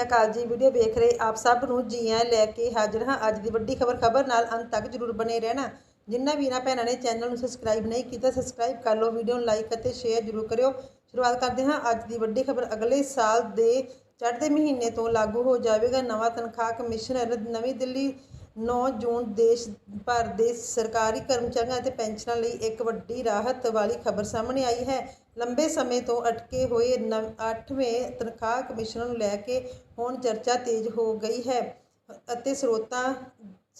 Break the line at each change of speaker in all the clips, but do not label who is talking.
ਸ੍ਰੀ ਅਕਾਲ ਜੀ, ਵੀਡੀਓ ਵੇਖ ਰਹੇ ਆਪ ਸਭ ਨੂੰ ਜੀ ਆਇਆਂ ਲੈ ਕੇ ਹਾਜ਼ਰ ਹਾਂ। ਅੱਜ ਦੀ ਵੱਡੀ ਖਬਰ ਖਬਰ ਨਾਲ ਅੰਤ ਤੱਕ ਜਰੂਰ ਬਣੇ ਰਹਿਣਾ। ਜਿਨ੍ਹਾਂ ਵੀਰਾਂ ਭੈਣਾਂ ਨੇ ਚੈਨਲ ਨੂੰ ਸਬਸਕ੍ਰਾਈਬ ਨਹੀਂ ਕੀਤਾ ਸਬਸਕ੍ਰਾਈਬ ਕਰ ਲਓ, ਵੀਡੀਓ ਨੂੰ ਲਾਈਕ ਅਤੇ ਸ਼ੇਅਰ ਜਰੂਰ ਕਰਿਓ। ਸ਼ੁਰੂਆਤ ਕਰਦੇ ਹਾਂ ਅੱਜ ਦੀ ਵੱਡੀ ਖਬਰ। ਅਗਲੇ ਸਾਲ ਦੇ ਚੜ੍ਹਦੇ ਮਹੀਨੇ ਤੋਂ ਲਾਗੂ ਹੋ ਜਾਵੇਗਾ ਨਵਾਂ ਤਨਖਾਹ ਕਮਿਸ਼ਨਰ, ਨਵੀਂ ਦਿੱਲੀ 9 ਜੂਨ ਦੇਸ਼ ਭਰ ਦੇ ਸਰਕਾਰੀ ਕਰਮਚਾਰੀਆਂ ਅਤੇ ਪੈਨਸ਼ਨਾਂ ਲਈ ਇੱਕ ਵੱਡੀ ਰਾਹਤ ਵਾਲੀ ਖਬਰ ਸਾਹਮਣੇ ਆਈ ਹੈ। ਲੰਬੇ ਸਮੇਂ ਤੋਂ ਅਟਕੇ ਹੋਏ 8ਵੇਂ ਤਨਖਾਹ ਕਮਿਸ਼ਨਰ ਨੂੰ ਲੈ ਕੇ ਹੁਣ ਚਰਚਾ ਤੇਜ਼ ਹੋ ਗਈ ਹੈ ਅਤੇ ਸਰੋਤਾਂ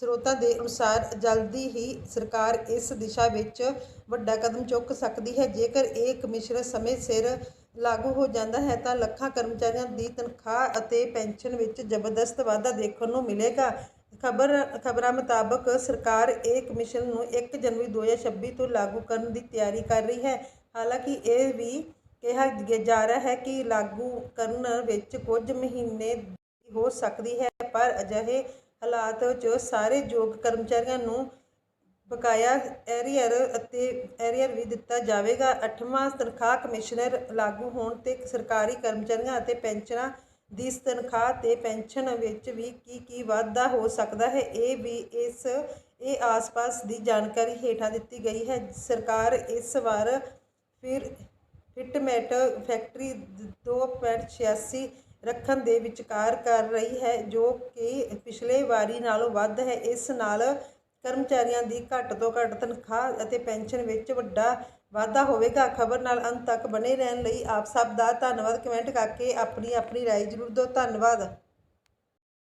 ਸਰੋਤਾਂ ਦੇ ਅਨੁਸਾਰ ਜਲਦੀ ਹੀ ਸਰਕਾਰ ਇਸ ਦਿਸ਼ਾ ਵਿੱਚ ਵੱਡਾ ਕਦਮ ਚੁੱਕ ਸਕਦੀ ਹੈ। ਜੇਕਰ ਇਹ ਕਮਿਸ਼ਨ ਸਮੇਂ ਸਿਰ ਲਾਗੂ ਹੋ ਜਾਂਦਾ ਹੈ, ਤਾਂ ਲੱਖਾਂ ਕਰਮਚਾਰੀਆਂ ਦੀ ਤਨਖਾਹ ਅਤੇ ਪੈਨਸ਼ਨ ਵਿੱਚ ਜ਼ਬਰਦਸਤ ਵਾਧਾ ਦੇਖਣ ਨੂੰ ਮਿਲੇਗਾ। ਖਬਰ, ਖਬਰਾਂ ਮੁਤਾਬਕ ਸਰਕਾਰ ਇਹ ਕਮਿਸ਼ਨ ਨੂੰ 1 ਜਨਵਰੀ 2026 ਤੋਂ ਲਾਗੂ ਕਰਨ ਦੀ ਤਿਆਰੀ ਕਰ ਰਹੀ ਹੈ। ਹਾਲਾਂਕਿ ਇਹ ਵੀ ਕਿਹਾ ਜਾ ਰਿਹਾ ਹੈ ਕਿ ਲਾਗੂ ਕਰਨ ਵਿੱਚ ਕੁਝ ਮਹੀਨੇ ਹੋ ਸਕਦੀ ਹੈ, ਪਰ ਅਜਿਹੇ ਹਾਲਾਤ 'ਚ ਸਾਰੇ ਯੋਗ ਕਰਮਚਾਰੀਆਂ ਨੂੰ ਬਕਾਇਆ ਐਰੀਅਰ ਅਤੇ ਐਰੀਅਰ ਵੀ ਦਿੱਤਾ ਜਾਵੇਗਾ। ਅੱਠਵਾਂ ਤਨਖਾਹ ਕਮਿਸ਼ਨਰ ਲਾਗੂ ਹੋਣ ਤੇ ਸਰਕਾਰੀ ਕਰਮਚਾਰੀਆਂ ਅਤੇ ਪੈਨਸ਼ਨਾਂ ਦੀ ਤਨਖਾਹ ਤੇ ਪੈਨਸ਼ਨ ਵਿੱਚ ਵੀ ਕੀ ਕੀ ਵਾਧਾ ਹੋ ਸਕਦਾ ਹੈ, ਇਹ ਵੀ ਇਸ, ਇਹ ਆਸ-ਪਾਸ ਦੀ ਜਾਣਕਾਰੀ ਹੇਠਾਂ ਦਿੱਤੀ ਗਈ ਹੈ। ਸਰਕਾਰ ਇਸ ਵਾਰ ਫਿਰ ਫਿਟਮੈਟ ਫੈਕਟਰੀ 2.86 ਰੱਖਣ ਦੇ ਵਿਚਕਾਰ ਕਰ ਰਹੀ ਹੈ ਜੋ ਕਿ ਪਿਛਲੇ ਵਾਰੀ ਨਾਲੋਂ ਵੱਧ ਹੈ ਇਸ ਨਾਲ ਕਰਮਚਾਰੀਆਂ ਦੀ ਘੱਟ ਤੋਂ ਘੱਟ ਤਨਖਾਹ ਅਤੇ ਪੈਨਸ਼ਨ ਵਿੱਚ ਵੱਡਾ ਵਾਧਾ ਹੋਵੇਗਾ ਖਬਰ ਨਾਲ ਅੰਤ ਤੱਕ ਬਣੇ ਰਹਿਣ ਲਈ ਆਪ ਸਭ ਦਾ ਧੰਨਵਾਦ ਕਮੈਂਟ ਕਰਕੇ ਆਪਣੀ ਆਪਣੀ رائے ਜ਼ਰੂਰ ਦਿਓ ਧੰਨਵਾਦ